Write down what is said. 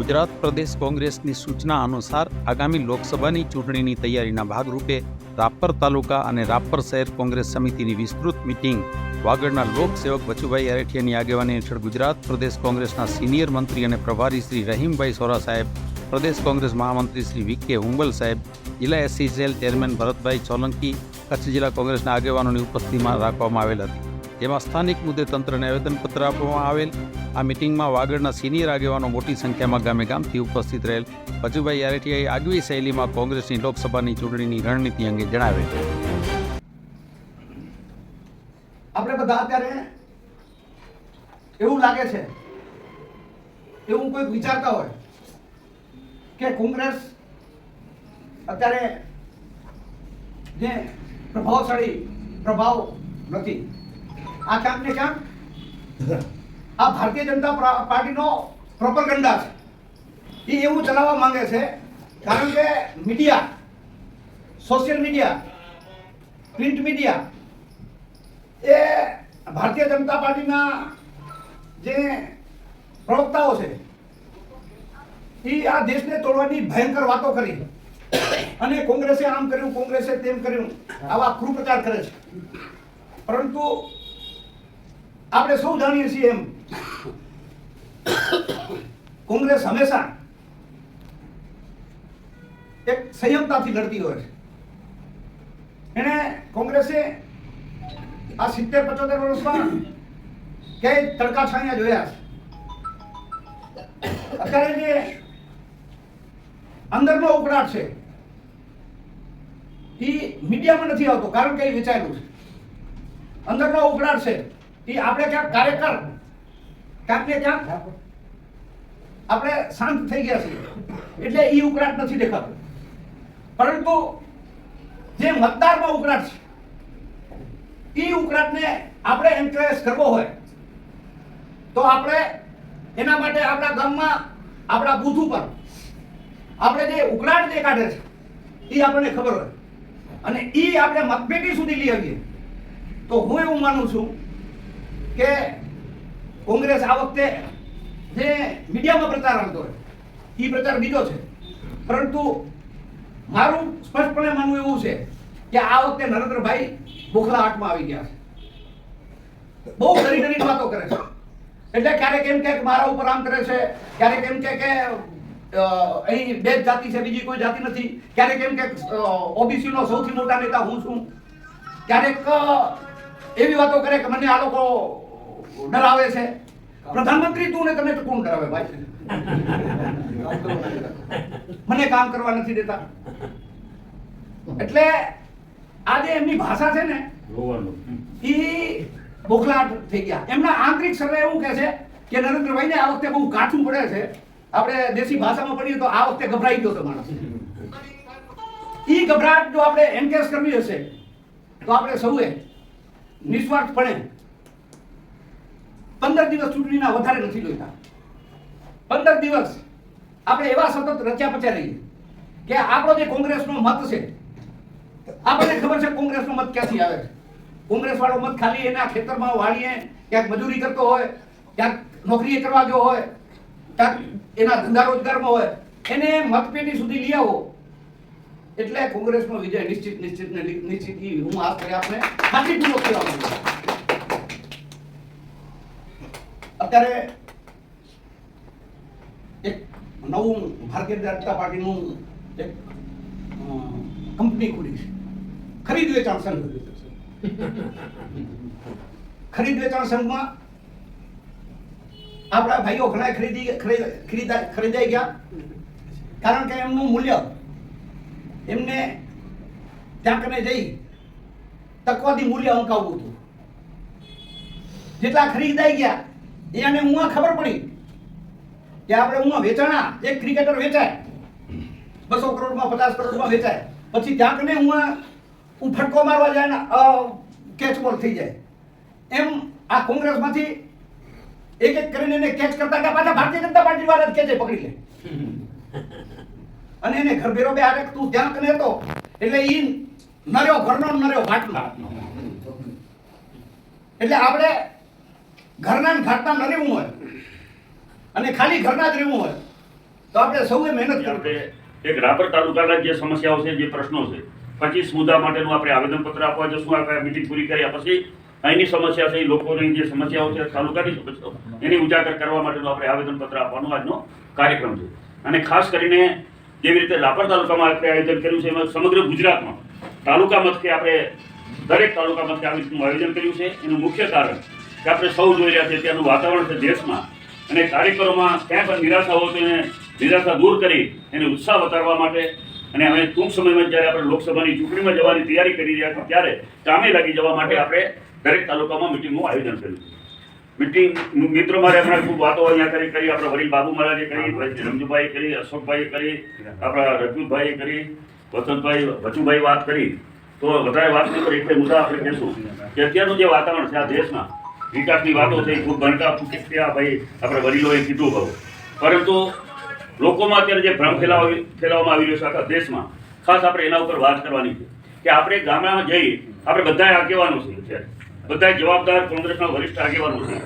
ગુજરાત પ્રદેશ કોંગ્રેસની સૂચના અનુસાર આગામી લોકસભાની ચૂંટણીની તૈયારીના ભાગરૂપે રાપર તાલુકા અને રાપર શહેર કોંગ્રેસ સમિતિની વિસ્તૃત મિટિંગ. વાગડના લોકસેવક બચુભાઈ અરેઠિયાની આગેવાની હેઠળ ગુજરાત પ્રદેશ કોંગ્રેસના સિનિયર મંત્રી અને પ્રભારી શ્રી રહીમભાઈ સોરા સાહેબ, પ્રદેશ કોંગ્રેસ મહામંત્રી શ્રી વી કે હુંબલ સાહેબ, જિલ્લા એસસી ચેરમેન ભરતભાઈ સોલંકી, કચ્છ જિલ્લા કોંગ્રેસના આગેવાનોની ઉપસ્થિતિમાં રાખવામાં આવેલ હતી. જેમાં સ્થાનિક મુદ્દે તંત્રને આવેદનપત્ર આપવામાં આવેલ. આ મિટિંગમાં વાગડના સિનિયર આગેવાનો મોટી સંખ્યામાં ગામે ગામથી ઉપસ્થિત રહેલ. ભજુભાઈ યારેઠિયાએ આગવી શૈલીમાં કોંગ્રેસની લોકસભાની ચૂંટણીની રણનીતિ અંગે જણાવેલ આપણે બધા અત્યારે એવું લાગે છે, એવું કોઈક વિચારતા હોય કે કોંગ્રેસ અત્યારે જે પ્રભાવશાળી પ્રભાવ નથી. આ ક્યાંક ને ક્યાંક આ ભારતીય જનતા પાર્ટીનો પાર્ટીનો પ્રોપરગંડા છે. એ એવું ચલાવવા માંગે છે, કારણ કે media social media print media એ ભારતીય જનતા પાર્ટીના જે પ્રવક્તાઓ છે એ આ દેશને તોડવાની ભયંકર વાતો કરી. અને કોંગ્રેસે આમ કર્યું, કોંગ્રેસે તેમ કર્યું, આવા કૃપ્રચાર કરે છે. પરંતુ આપણે સૌ જાણીએ છીએ એમ. કોંગ્રેસ હંમેશા એક સંયમતાથી લડતી હોય છે. એણે કોંગ્રેસે આ સિત્તેર પચોતેર વર્ષમાં ક્યાંય તડકા છાંયા જોયા છે. અત્યારે જે અંદરનો ઉકળાટ છે એ મીડિયામાં નથી આવતો, કારણ કે એ વિચાર્યું છે. અંદરનો ઉકળાટ છે. એ આપણે ક્યાંક કાર્યકર. ક્યાંક ને ક્યાંક આપણે શાંત થઈ ગયા છીએ. એટલે એ ઉકળાટ નથી દેખાતો. પરંતુ જે મતદારમાં ઉકળાટ છે એ ઉકળાટને આપણે એન્કરેજ કરવો હોય, તો આપણે એના માટે આપણા ગામમાં, આપણા બૂથ ઉપર આપણે જે ઉકળાટ જે કાઢે છે એ આપણને ખબર હોય. અને એ આપણે મતપેટી સુધી લઈ આવીએ. તો હું એવું માનું છું કે કોંગ્રેસ આ વખતે જે મીડિયામાં પ્રચાર આવતો હોય. એ પ્રચાર બીજો છે. પરંતુ મારું સ્પષ્ટપણે માનવું એવું છે કે આ વખતે નરેન્દ્રભાઈ બોખલા આટમાં આવી ગયા છે. બહુ ઘણી ઘણી વાતો કરે છે. એટલે ક્યારેક એમ કે મારા ઉપર આમ કરે છે, ક્યારેક એમ કે કે અહીં બે જ જાતિ છે, બીજી કોઈ જાતિ નથી. ક્યારેક એમ કે ઓબીસી નો સૌથી મોટા નેતા હું છું. ક્યારેક એવી વાતો કરે કે મને આ લોકો ડરાવે છે. પ્રધાનમંત્રી તું ને તમે તો કોણ ડરાવે ભાઈ? મને કામ કરવા નથી દેતા. એટલે આજે એમની ભાષા છે ને ઈ બોખલાટ થઈ ગયા. એમના આંતરિક સર્વે એવું કહે છે કે નરેન્દ્રભાઈને આ વખતે બહુ કાઠું પડે છે. આપણે દેશી ભાષામાં પડીએ તો આ વખતે ગભરાઈ ગયો તો માણસ. ઈ ગભરાટ જો આપણે એન્કેજ કરવી હશે તો આપણે સૌએ નિસ્વાર્થપણે પંદર દિવસ ચૂંટણીના વધારે નથી જોઈતા. પંદર દિવસ આપણે એવા સતત રચ્યા પચ્યા રહીએ કે આપણો જે કોંગ્રેસનો મત છે, આપણને ખબર છે કોંગ્રેસનો મત ક્યાંથી આવે છે? કોંગ્રેસ વાળો મત ખાલી એના ખેતરમાં વાળીએ, ક્યાંક મજૂરી કરતો હોય, ક્યાંક નોકરીએ કરવા ગયો હોય, ક્યાંક એના ધંધા રોજગારમાં હોય. એને મતપેટી સુધી લઈ આવો. એટલે કોંગ્રેસનો વિજય નિશ્ચિત નિશ્ચિત ને નિશ્ચિત હું આ કરી આપને ખાતરીપૂર્વક કહેવા માંગુ. અત્યારે એક નવું ભારતીય જનતા પાર્ટીનું એક કંપની ખુલી છે. ખરીદ વેચાણ સંઘ. ખરીદ વેચાણ સંઘમાં આપણા ભાઈઓ ઘણા ખરીદા, ખરીદાઈ ગયા. કારણ કે એમનું મૂલ્ય એમને ત્યાં કને જઈ તકવાથી મૂલ્ય અંકાવવું હતું. જેટલા ખરીદાઈ ગયા એને હું ખબર પડી કે આપણે હું વેચાણા, એક ક્રિકેટર વેચાય. બસો કરોડમાં, પચાસ કરોડમાં વેચાય. પછી ત્યાં કને હું હું ફટકો મારવા જાય કેચ બોલ થઈ જાય. એમ આ કોંગ્રેસમાંથી એક એક કરીને એને કેચ કરતા ગયા પાછા ભારતીય જનતા પાર્ટી વાળા જ કેચે પકડી લે. અને એને ઘર ભેરો બે હારે તું ધ્યાન કને તો. એટલે ઈ નર્યો ઘરનો નર્યો ઘાટનો. એટલે આપણે ઘરના ઘાટના ન રહેવું હોય અને ખાલી ઘરના જ રહેવું હોય તો આપણે સૌએ મહેનત કરવી. એક રાપર તાલુકાના જે સમસ્યાઓ છે જે પ્રશ્નો છે પચીસ મુદ્દા માટેનું આપણે આવેદનપત્ર આપવા જશું આપણે મિટિંગ પૂરી કર્યા પછી અહીંની સમસ્યા છે એ લોકોની જે સમસ્યાઓ છે તાલુકાની સમસ્યાઓ એની ઉજાગર કરવા માટેનું આપણે આવેદનપત્ર આપવાનો આજનો કાર્યક્રમ છે. અને ખાસ કરીને જેવી રીતે રાપર તાલુકામાં આપણે આયોજન કર્યું છે એમાં સમગ્ર ગુજરાતમાં તાલુકા મથકે આપણે દરેક તાલુકા મથકે આવી રીતનું આયોજન કર્યું છે. એનું મુખ્ય કારણ કે આપણે સૌ જોઈ રહ્યા છીએ ત્યાંનું વાતાવરણ છે દેશમાં અને કાર્યકરોમાં ક્યાં પણ નિરાશા હોય તો એને નિરાશા દૂર કરી એને ઉત્સાહ વધારવા માટે અને હવે ટૂંક સમયમાં જ્યારે આપણે લોકસભાની ચૂંટણીમાં જવાની તૈયારી કરી રહ્યા છીએ, ત્યારે કામે લાગી જવા માટે આપણે દરેક તાલુકામાં મિટિંગનું આયોજન કર્યું છે. મિટિંગ મિત્રો મારે આપણે ખૂબ વાતો અહીંયા કરી કરી આપણા વડીલ બાબુ મહારાજે કરી રમજુભાઈ કરી અશોકભાઈ કરી આપણા રજુભાઈ કરી વસંતભાઈ ભચુભાઈ વાત કરી. તો વધારે વાત નહીં કરી એક મુદ્દા આપણે કહેશું. કે અત્યારનું જે વાતાવરણ છે આ દેશમાં વિકાસની વાતો છે એ ખૂબ બનકા ફૂટી ભાઈ આપણે વડીલોએ કીધું કહું પરંતુ લોકોમાં અત્યારે જે ભ્રમ ફેલાવી ફેલાવવામાં આવી રહ્યો છે આખા દેશમાં ખાસ આપણે એના ઉપર વાત કરવાની છે. કે આપણે ગામડામાં જઈ આપણે બધાએ આગેવાનો છે બધા જવાબદાર કોંગ્રેસના વરિષ્ઠ આગેવાનો છે